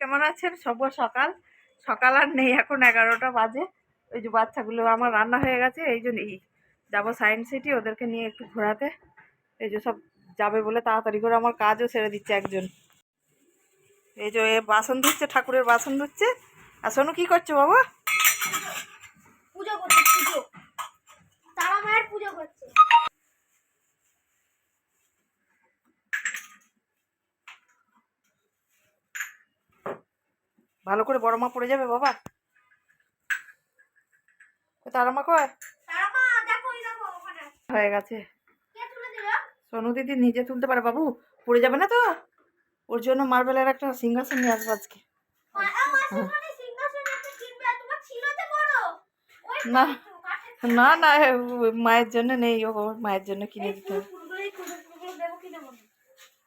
কেমন আছেন? শুভ সকাল। সকাল আর নেই, এখন এগারোটা বাজে। ওই যে বাচ্চাগুলো, আমার রান্না হয়ে গেছে, এই জন্যই যাব সায়েন্স সিটি ওদেরকে নিয়ে একটু ঘোরাতে। এই যে সব যাবে বলে তাড়াতাড়ি করে আমার কাজও ছেড়ে দিচ্ছে একজন। এই যে এ বাসন ধুচ্ছে, ঠাকুরের বাসন ধুচ্ছে। আর সোনু কি করছ বাবা? পুজো পুজো। তারা মায়ের পুজো করছে। ভালো করে বড় মা পড়ে যাবে বাবা। তারা মা কয়? হয়ে গেছে। সোনু দিদি নিজে তুলতে পারে বাবু পড়ে যাবে না তো? ওর জন্য মার্বেলের একটা সিংহাসন নিয়ে আসব আজকে। না না না মায়ের জন্য নেই ও মায়ের জন্য কিনে দিতে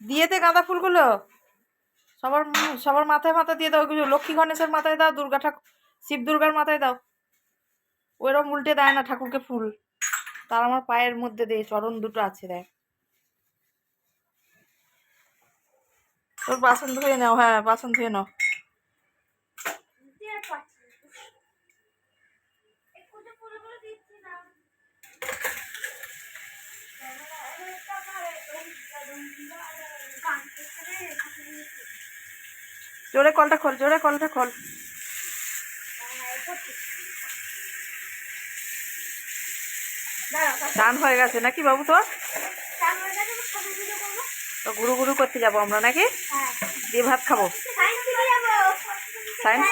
দিয়ে দে গাঁদা ফুলগুলো। সবার সবার মাথায় মাথায় দিয়ে দাও ওইগুলো লক্ষ্মী গণেশের মাথায় দাও, দুর্গা ঠাকুর, শিব দুর্গার মাথায় দাও। ওইরকম উল্টে দেয় না ঠাকুরকে ফুল। তার আমার পায়ের মধ্যে দে চরণ দুটো আছে, দেখ। তোর বাসন ধুয়ে নাও হ্যাঁ বাসন ধুয়ে নাও। দিতে পারছি না। এই কুচো ফুলগুলো দিচ্ছি না জোরে কলটা খোল জোরে কলটা খোল। দান হয়ে গেছে নাকি বাবু তোর? তো গুরু গুরু করতে যাব আমরা নাকি? দিয়ে ভাত খাব। সায়েন্স সিটি যাব সায়েন্স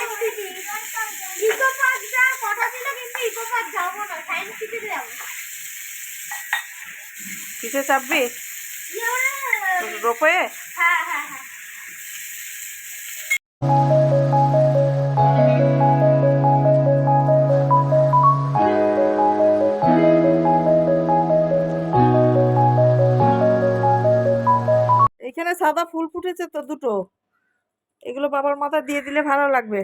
সাদা ফুল ফুটেছে তো দুটো। এগুলো বাবার মাথা দিয়ে দিলে ভালো লাগবে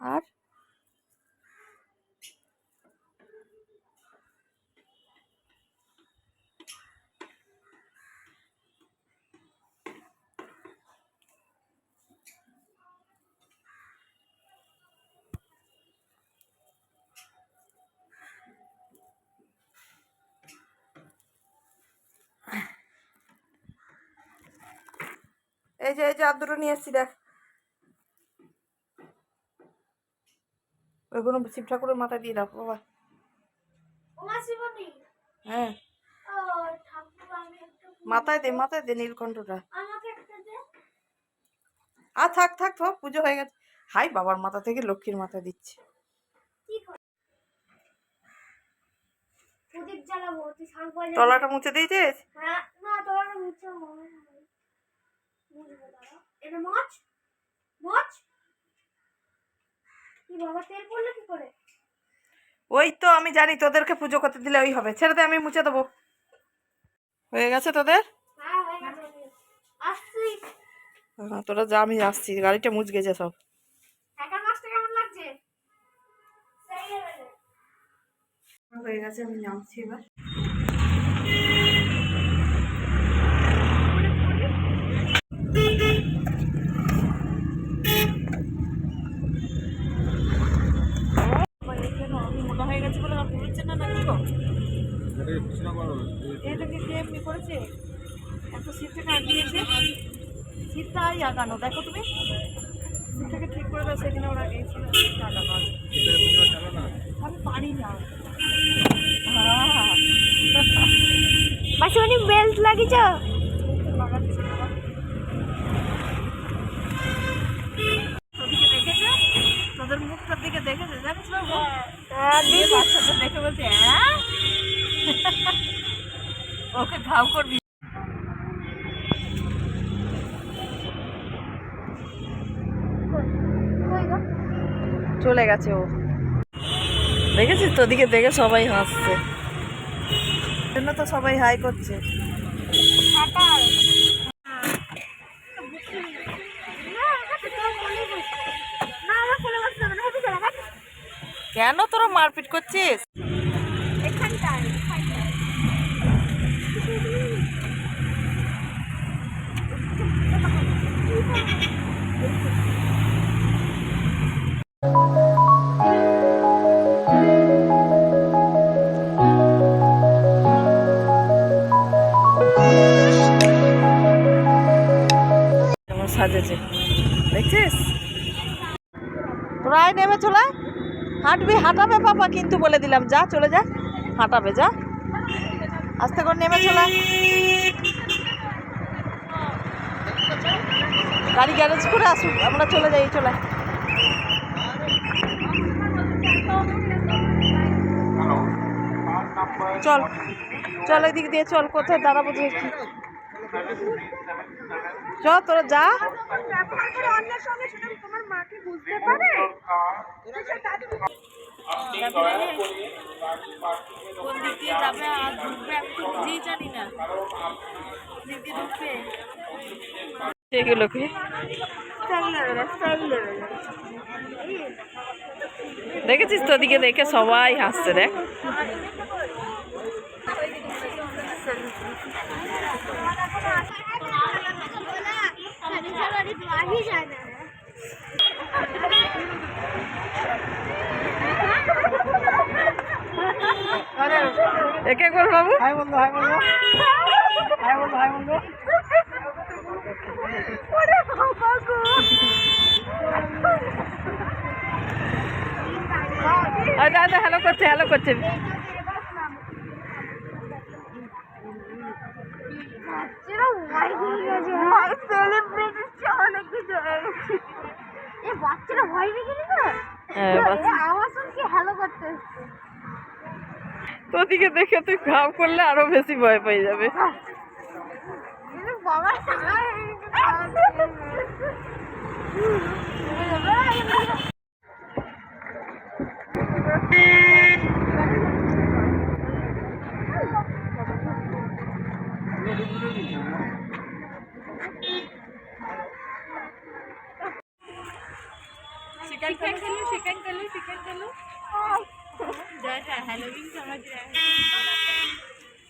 আর এই যে এই যে আর দুটো নিয়ে এসছি দেখ। ওইগুলো শিব ঠাকুরের মাথায় দিয়ে দাও বাবা। ওমা শিবনী? হ্যাঁ। মাথায় দে মাথায় দে নীলকণ্ঠটা। আমাকে একটা দে। আর থাক থাক তো পুজো হয়ে গেছে। হাই বাবার মাথা থেকে লক্ষ্মীর মাথা দিচ্ছে। তলাটা মুছে দিয়েছিস? হ্যাঁ না তোমার মুছে মনে হয় মুছবো দাঁড়া এটা মাছ মাছ কি বাবা তেল পড়ল কি করে? ওই তো আমি জানি তোদেরকে পুজো করতে দিলে ওই হবে। ছেড়ে দে আমি মুছে দেবো। হয়ে গেছে তোদের? হ্যাঁ তোরা যা আমি আসছি। গাড়িটা মুচ গেছে সব। হয়ে গেছে আমি নামছি এবার আমি মোটা হয়ে গেছে না গো? এটাকে কে এমনি করেছে? এত সিটটাকে আগিয়েছে? সিটটাই আগানো। দেখো তুমি। সিটটাকে ঠিক করে দাও সেদিনে ওরা গিয়েছিল আমি পারি না। মাসিমণি বেল্ট লাগিয়েছ? লাগাচ্ছি তোদের মুখটার দিকে দেখেছে? জানিস বাবু দিয়ে দেখে বলছে হ্যাঁ ওকে ঘাও করবি। চলে গেছে ও। দেখেছিস তো তোদিকে দেখে সবাই হাসছে। জন্য তো সবাই হাই করছে। কেন তোরা মারপিট করছিস? সাজেছে? দেখছিস? তোরা নেমে চলে হাঁটবি, হাঁটাবে পাপা কিন্তু বলে দিলাম, যা, চলে যা, হাঁটাবে, যা। আস্তে করে নেমে চলে। গাড়ি গ্যারেজ করে আসুক, আমরা চলে যাই, চলে। চল চল এদিক দিয়ে, চল, কোথায় দাঁড়াবো দেখি চ, তোরা যা অন্যের সঙ্গে সেটা তোমার মাকে বুঝতে পারে কোন দিক দিয়ে যাবে আর ঢুকবে আমি তো বুঝেই জানি না দিক দিয়ে ঢুকবে সেগুলোকে দেখেছিস তো ওদিকে দেখে সবাই হাসছে দেখ একে কর বাবু। হাই বন্ধু হাই বন্ধু। হাই বন্ধু হাই বন্ধু। হ্যালো করছে হ্যালো করছে। বাচ্চারা ভয় পেয়ে বাচ্চারা ভয় তো? হ্যাঁ, হ্যালো করতে। তোদিকে দেখে তুই ঘাম করলে আরও বেশি ভয় পেয়ে যাবে। কিন্তু বাবার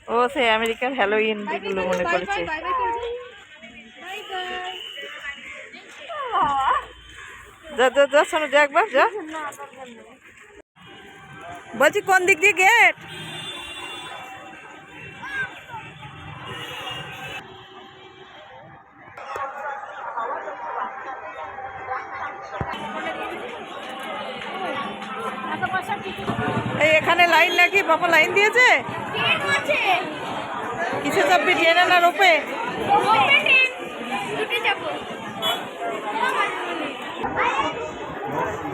ও সে আমেরিকার হ্যালোইন যেগুলো মনে করেছে। যা যা যা শোনো যা একবার যা। বলছি কোন দিক দিয়ে গেট এই এখানে লাইন নাকি? বাবা লাইন দিয়েছে? কিসে চাপবি ট্রেনে না রোপে? আমি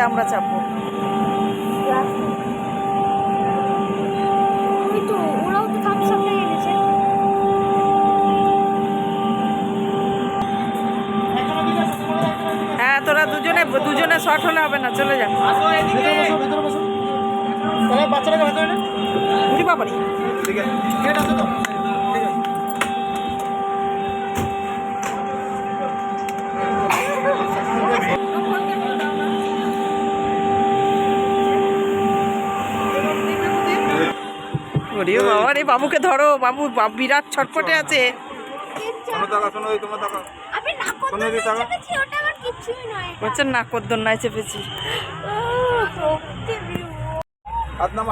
এইটাতে আমরা চাপবো। হ্যাঁ তোরা দুজনে দুজনে শর্ট হলে হবে না চলে যা। বাচ্চাটাকে ভেতরে নে বাবারি। ঠিক আছে। বাবা রে বাবুকে ধরো বাবু বিরাট ছটপটে আছে। চেপেছি বলছেন নাই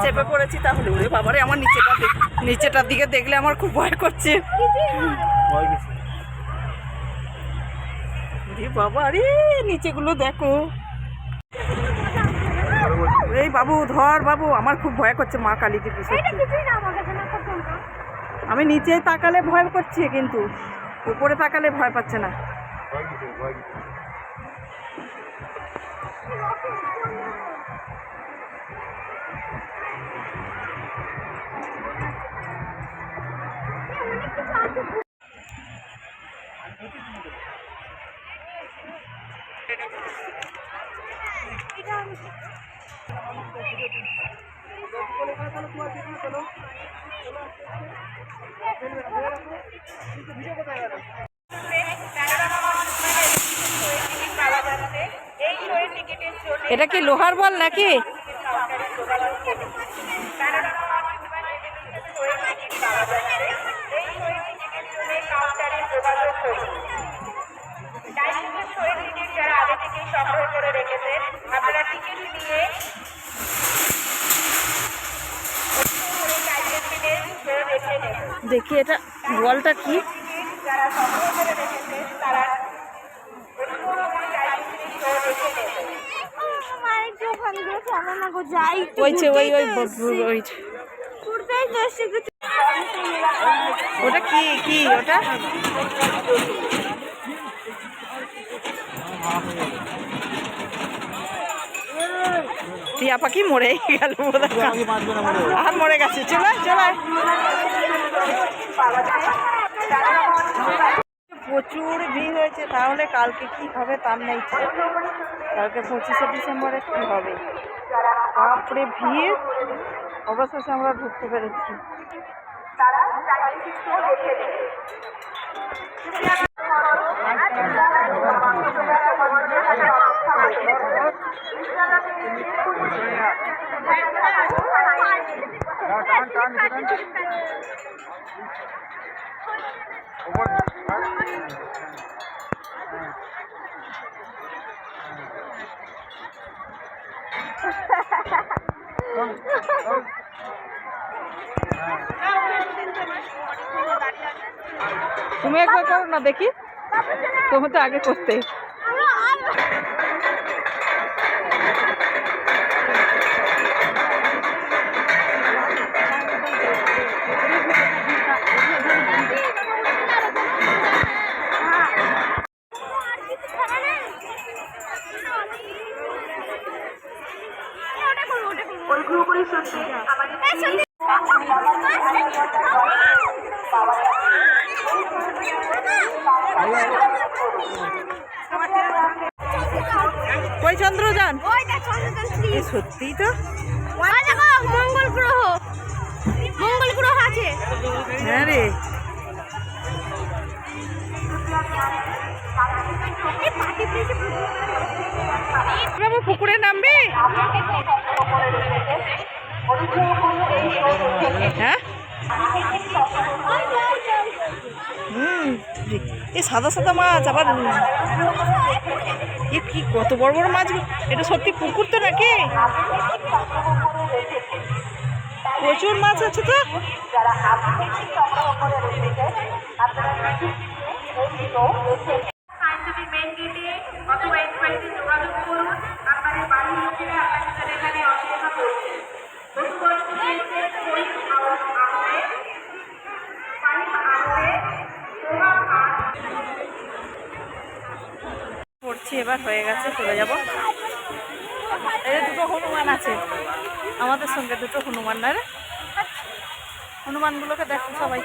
চেপে পড়েছি তাহলে ওরে বাবা রে আমার নিচেটা নিচেটার দিকে দেখলে আমার খুব ভয় করছে। বাবা রে নিচেগুলো দেখো। এই বাবু ধর বাবু আমার খুব ভয় করছে মা কালী কিছু আমি নিচে তাকালে ভয় করছি কিন্তু উপরে তাকালে ভয় পাচ্ছে না। এটা কি লোহার বল নাকি? সংগ্রহ করে রেখেছেন আপনারা টিকিট নিয়ে দেখি এটা বলটা কি? যারা সংগ্রহ করে রেখেছেন তারা আমার একটু ওখান দিয়ে চলো না গো যাই একটু ওইছে ওই ওই ঘুরতেই তো ওই এসছি। ঘুরতেই তো এসছি, একটু ওটা কি কি ওটা টিয়া পাখি মরে গেল। আর মরে গেছে। চলে চলে। প্রচুর ভিড় হয়েছে, তাহলে কালকে কি হবে তার নেই কালকে পঁচিশে ডিসেম্বরে কি হবে? বাপরে ভিড়। অবশেষে আমরা ঢুকতে পেরেছি। তুমি একবার করো না দেখি? তুমি তো আগে করতে। রে। পুকুরে নামবি? হ্যাঁ? এই সাদা সাদা মাছ, আবার এ কি কত বড় বড় মাছ এটা সত্যি পুকুর তো নাকি? প্রচুর মাছ আছে তো? মেন পড়ছি এবার হয়ে গেছে চলে যাব। এই দুটো হনুমান আছে। আমাদের সঙ্গে দুটো হনুমান না হনুমানগুলোকে দেখো সবাই।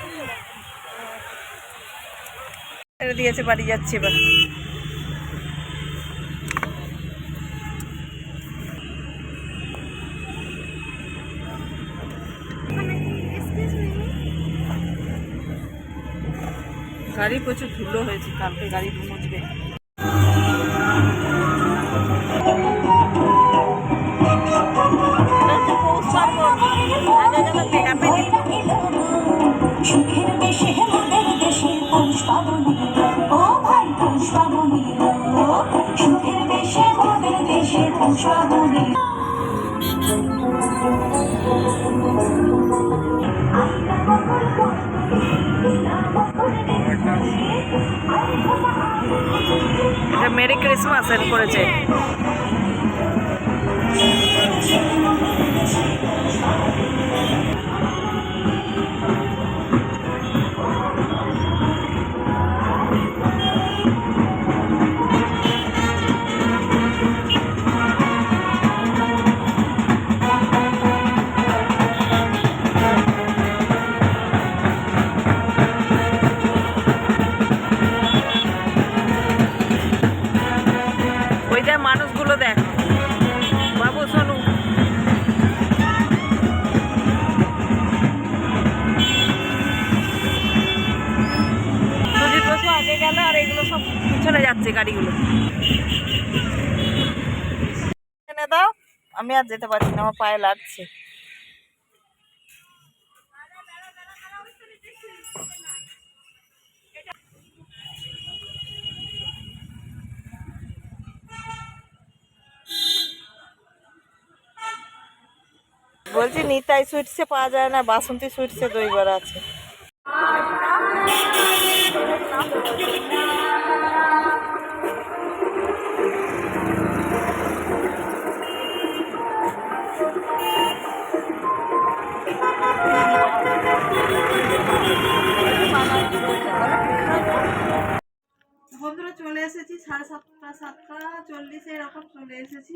ছেড়ে দিয়েছে, বাড়ি যাচ্ছে এবার। গাড়ি প্রচুর ধুলো হয়েছে, কালকে গাড়ি মুছবে সুখের দেশে মনের দেশে এটা মেরি ক্রিসমাস এর করেছে আমি আর যেতে পারছি না, আমার পায়ে লাগছে। বলছি, নিতাই সুইটসে পাওয়া যায় না, বাসন্তী সুইটসে দই বড়া আছে। চলে এসেছি, সাড়ে সাতটা সাতটা চল্লিশে এরকম চলে এসেছি।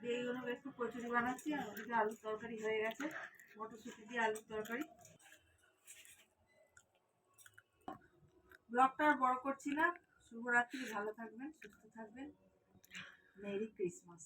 দিয়ে এইগুলো একটু কচুরি বানাচ্ছি, আর ওদিকে আলুর তরকারি হয়ে গেছে, মটরশুঁটি দিয়ে আলুর তরকারি। ব্লগটা আর বড় করছি না। শুভরাত্রি, ভালো থাকবেন, সুস্থ থাকবেন। Merry Christmas.